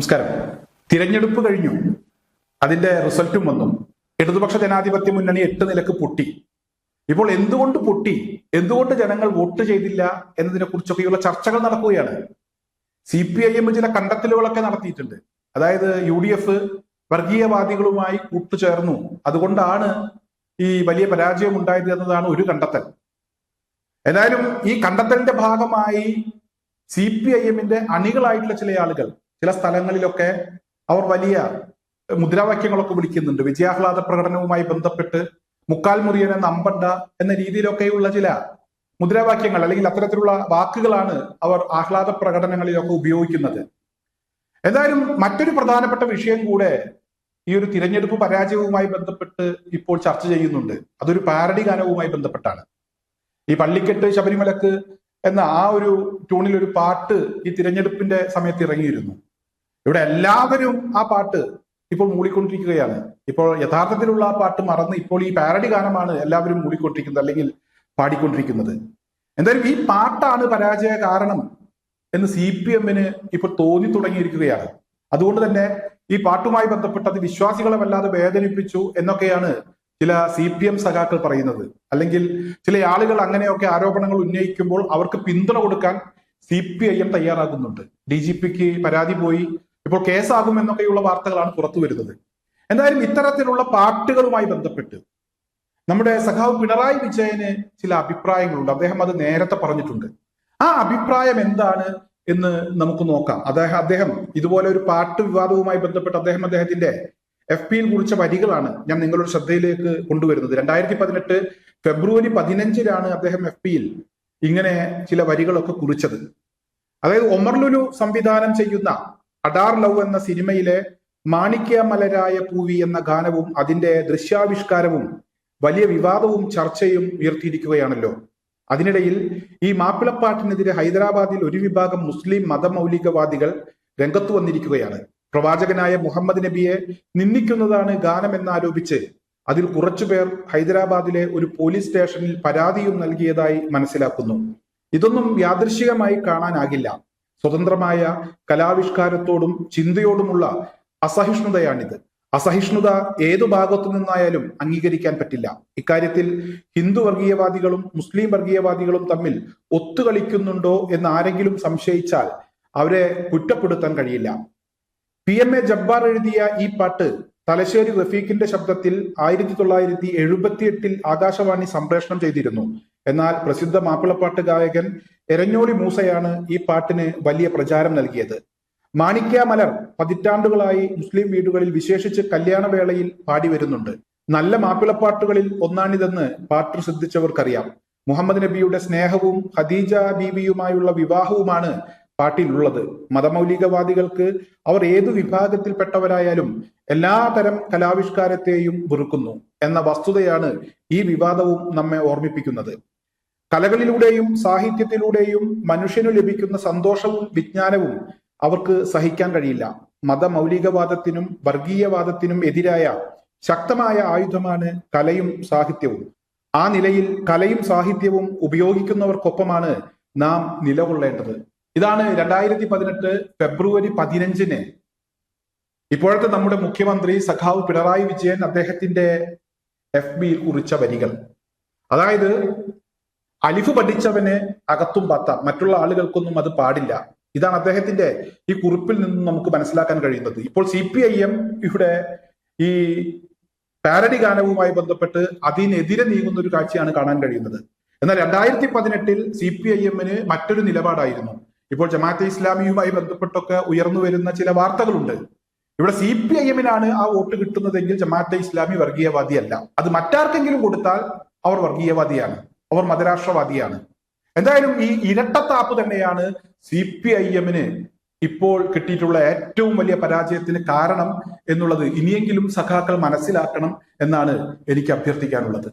നമസ്കാരം. തിരഞ്ഞെടുപ്പ് കഴിഞ്ഞു. അതിന്റെ റിസൾട്ടും വന്നു. ഇടതുപക്ഷ ജനാധിപത്യ മുന്നണി എട്ട് നിലയ്ക്ക് പൊട്ടി. ഇപ്പോൾ എന്തുകൊണ്ട് പൊട്ടി? എന്തുകൊണ്ട് ജനങ്ങൾ വോട്ട് ചെയ്തില്ല എന്നതിനെ കുറിച്ചൊക്കെയുള്ള ചർച്ചകൾ നടക്കുകയാണ്. സി പി ഐ എം ചില കണ്ടെത്തലുകളൊക്കെ നടത്തിയിട്ടുണ്ട്. അതായത് യു ഡി എഫ് വർഗീയവാദികളുമായി കൂട്ടുചേർന്നു. അതുകൊണ്ടാണ് ഈ വലിയ പരാജയം ഉണ്ടായത് എന്നതാണ് ഒരു കണ്ടെത്തൽ. എന്തായാലും ഈ കണ്ടെത്തലിന്റെ ഭാഗമായി സി പി ഐ എമ്മിന്റെ അണികളായിട്ടുള്ള ചില ആളുകൾ ചില സ്ഥലങ്ങളിലൊക്കെ അവർ വലിയ മുദ്രാവാക്യങ്ങളൊക്കെ വിളിക്കുന്നുണ്ട്. വിജയാഹ്ലാദ പ്രകടനവുമായി ബന്ധപ്പെട്ട് മുക്കാൽ മുറിയനെ നമ്പണ്ട എന്ന രീതിയിലൊക്കെയുള്ള ചില മുദ്രാവാക്യങ്ങൾ അല്ലെങ്കിൽ അത്തരത്തിലുള്ള വാക്കുകളാണ് അവർ ആഹ്ലാദ പ്രകടനങ്ങളിലൊക്കെ ഉപയോഗിക്കുന്നത്. എന്തായാലും മറ്റൊരു പ്രധാനപ്പെട്ട വിഷയം കൂടെ ഈ ഒരു തിരഞ്ഞെടുപ്പ് പരാജയവുമായി ബന്ധപ്പെട്ട് ഇപ്പോൾ ചർച്ച ചെയ്യുന്നുണ്ട്. അതൊരു പാരഡി ഗാനവുമായി ബന്ധപ്പെട്ടാണ്. ഈ പള്ളിക്കെട്ട് ശബരിമലക്ക് എന്ന ആ ഒരു ട്യൂണിൽ ഒരു പാട്ട് ഈ തിരഞ്ഞെടുപ്പിന്റെ സമയത്ത് ഇറങ്ങിയിരുന്നു. ഇവിടെ എല്ലാവരും ആ പാട്ട് ഇപ്പോൾ മൂളിക്കൊണ്ടിരിക്കുകയാണ്. ഇപ്പോൾ യഥാർത്ഥത്തിലുള്ള ആ പാട്ട് മറന്ന് ഇപ്പോൾ ഈ പാരഡി ഗാനമാണ് എല്ലാവരും മൂളിക്കൊണ്ടിരിക്കുന്നത് അല്ലെങ്കിൽ പാടിക്കൊണ്ടിരിക്കുന്നത്. എന്തായാലും ഈ പാട്ടാണ് പരാജയ കാരണം എന്ന് സി പി എമ്മിന് ഇപ്പോൾ തോന്നി തുടങ്ങിയിരിക്കുകയാണ്. അതുകൊണ്ട് തന്നെ ഈ പാട്ടുമായി ബന്ധപ്പെട്ട് അത് വിശ്വാസികളെ വല്ലാതെ വേദനിപ്പിച്ചു എന്നൊക്കെയാണ് ചില സി പി എം സഖാക്കൾ പറയുന്നത്. അല്ലെങ്കിൽ ചില ആളുകൾ അങ്ങനെയൊക്കെ ആരോപണങ്ങൾ ഉന്നയിക്കുമ്പോൾ അവർക്ക് പിന്തുണ കൊടുക്കാൻ സി പി ഐ എം തയ്യാറാകുന്നുണ്ട്. ഡി ജി പിക്ക് പരാതി പോയി ഇപ്പോൾ കേസാകും എന്നൊക്കെയുള്ള വാർത്തകളാണ് പുറത്തു വരുന്നത്. എന്തായാലും ഇത്തരത്തിലുള്ള പാട്ടുകളുമായി ബന്ധപ്പെട്ട് നമ്മുടെ സഖാവ് പിണറായി വിജയന് ചില അഭിപ്രായങ്ങളുണ്ട്. അദ്ദേഹം അത് നേരത്തെ പറഞ്ഞിട്ടുണ്ട്. ആ അഭിപ്രായം എന്താണ് എന്ന് നമുക്ക് നോക്കാം. അദ്ദേഹം അദ്ദേഹം ഇതുപോലെ ഒരു പാട്ട് വിവാദവുമായി ബന്ധപ്പെട്ട് അദ്ദേഹം അദ്ദേഹത്തിന്റെ എഫ് പിയിൽ കുറിച്ച വരികളാണ് ഞാൻ നിങ്ങളുടെ ശ്രദ്ധയിലേക്ക് കൊണ്ടുവരുന്നത്. രണ്ടായിരത്തി പതിനെട്ട് ഫെബ്രുവരി പതിനഞ്ചിലാണ് അദ്ദേഹം എഫ് പിയിൽ ഇങ്ങനെ ചില വരികളൊക്കെ കുറിച്ചത്. അതായത് ഒമർ ലുലു സംവിധാനം ചെയ്യുന്ന അഡാർ ലവ് എന്ന സിനിമയിലെ മാണിക്യമലരായ പൂവി എന്ന ഗാനവും അതിന്റെ ദൃശ്യാവിഷ്കാരവും വലിയ വിവാദവും ചർച്ചയും ഉയർത്തിയിരിക്കുകയാണല്ലോ. അതിനിടയിൽ ഈ മാപ്പിളപ്പാട്ടിനെതിരെ ഹൈദരാബാദിൽ ഒരു വിഭാഗം മുസ്ലിം മതമൗലികവാദികൾ രംഗത്തു വന്നിരിക്കുകയാണ്. പ്രവാചകനായ മുഹമ്മദ് നബിയെ നിന്ദിക്കുന്നതാണ് ഗാനം എന്നാരോപിച്ച് അതിൽ കുറച്ചുപേർ ഹൈദരാബാദിലെ ഒരു പോലീസ് സ്റ്റേഷനിൽ പരാതിയും നൽകിയതായി മനസ്സിലാക്കുന്നു. ഇതൊന്നും യാദൃശികമായി കാണാനാകില്ല. സ്വതന്ത്രമായ കലാവിഷ്കാരത്തോടും ചിന്തയോടുമുള്ള അസഹിഷ്ണുതയാണിത്. അസഹിഷ്ണുത ഏതു ഭാഗത്തു നിന്നായാലും അംഗീകരിക്കാൻ പറ്റില്ല. ഇക്കാര്യത്തിൽ ഹിന്ദു വർഗീയവാദികളും മുസ്ലിം വർഗീയവാദികളും തമ്മിൽ ഒത്തുകളിക്കുന്നുണ്ടോ എന്ന് ആരെങ്കിലും സംശയിച്ചാൽ അവരെ കുറ്റപ്പെടുത്താൻ കഴിയില്ല. പി എം എ ജബ്ബാർ എഴുതിയ ഈ പാട്ട് തലശ്ശേരി റഫീഖിന്റെ ശബ്ദത്തിൽ ആയിരത്തി തൊള്ളായിരത്തി എഴുപത്തി എട്ടിൽ ആകാശവാണി സംപ്രേഷണം ചെയ്തിരുന്നു. എന്നാൽ പ്രസിദ്ധ മാപ്പിളപ്പാട്ട് ഗായകൻ എരഞ്ഞോളി മൂസയാണ് ഈ പാട്ടിന് വലിയ പ്രചാരം നൽകിയത്. മാണിക്യ മലർ പതിറ്റാണ്ടുകളായി മുസ്ലിം വീടുകളിൽ വിശേഷിച്ച് കല്യാണവേളയിൽ പാടി വരുന്നുണ്ട് നല്ല മാപ്പിളപ്പാട്ടുകളിൽ ഒന്നാണിതെന്ന് പാട്ട് ശ്രദ്ധിച്ചവർക്കറിയാം. മുഹമ്മദ് നബിയുടെ സ്നേഹവും ഖദീജ ബീവിയുമായുള്ള വിവാഹവുമാണ് പാട്ടിലുള്ളത്. മതമൗലികവാദികൾക്ക് അവർ ഏതു വിഭാഗത്തിൽപ്പെട്ടവരായാലും എല്ലാ തരം കലാവിഷ്കാരത്തെയും വെറുക്കുന്നു എന്ന വസ്തുതയാണ് ഈ വിവാദവും നമ്മെ ഓർമ്മിപ്പിക്കുന്നത്. കലകളിലൂടെയും സാഹിത്യത്തിലൂടെയും മനുഷ്യനു ലഭിക്കുന്ന സന്തോഷവും വിജ്ഞാനവും അവർക്ക് സഹിക്കാൻ കഴിയില്ല. മതമൗലികവാദത്തിനും വർഗീയവാദത്തിനും എതിരായ ശക്തമായ ആയുധമാണ് കലയും സാഹിത്യവും. ആ നിലയിൽ കലയും സാഹിത്യവും ഉപയോഗിക്കുന്നവർക്കൊപ്പമാണ് നാം നിലകൊള്ളേണ്ടത്. ഇതാണ് രണ്ടായിരത്തി പതിനെട്ട് ഫെബ്രുവരി പതിനഞ്ചിന് ഇപ്പോഴത്തെ നമ്മുടെ മുഖ്യമന്ത്രി സഖാവ് പിണറായി വിജയൻ അദ്ദേഹത്തിന്റെ എഫ് ബിയിൽ കുറിച്ച വരികൾ. അതായത് അലിഫ് പഠിച്ചവന് അകത്തും പാത്ത. മറ്റുള്ള ആളുകൾക്കൊന്നും അത് പാടില്ല. ഇതാണ് അദ്ദേഹത്തിന്റെ ഈ കുറിപ്പിൽ നിന്നും നമുക്ക് മനസ്സിലാക്കാൻ കഴിയുന്നത്. ഇപ്പോൾ സി പി ഐ എം ഇവിടെ ഈ പാരഡി ഗാനവുമായി ബന്ധപ്പെട്ട് അതിനെതിരെ നീങ്ങുന്ന ഒരു കാഴ്ചയാണ് കാണാൻ കഴിയുന്നത്. എന്നാൽ രണ്ടായിരത്തി പതിനെട്ടിൽ സി പി ഐ എമ്മിന് മറ്റൊരു നിലപാടായിരുന്നു. ഇപ്പോൾ ജമാഅത്തെ ഇസ്ലാമിയുമായി ബന്ധപ്പെട്ടൊക്കെ ഉയർന്നു വരുന്ന ചില വാർത്തകളുണ്ട്. ഇവിടെ സി പി ഐ എമ്മിനാണ് ആ വോട്ട് കിട്ടുന്നതെങ്കിൽ ജമാഅത്തെ ഇസ്ലാമി വർഗീയവാദിയല്ല. അത് മറ്റാർക്കെങ്കിലും കൊടുത്താൽ അവർ വർഗീയവാദിയാണ്. അവർ മതരാഷ്ട്രവാദിയാണ്. എന്തായാലും ഈ ഇരട്ടത്താപ്പ് തന്നെയാണ് സി പി ഐ എമ്മിന് ഇപ്പോൾ കിട്ടിയിട്ടുള്ള ഏറ്റവും വലിയ പരാജയത്തിന് കാരണം എന്നുള്ളത് ഇനിയെങ്കിലും സഖാക്കൾ മനസ്സിലാക്കണം എന്നാണ് എനിക്ക് അഭ്യർത്ഥിക്കാനുള്ളത്.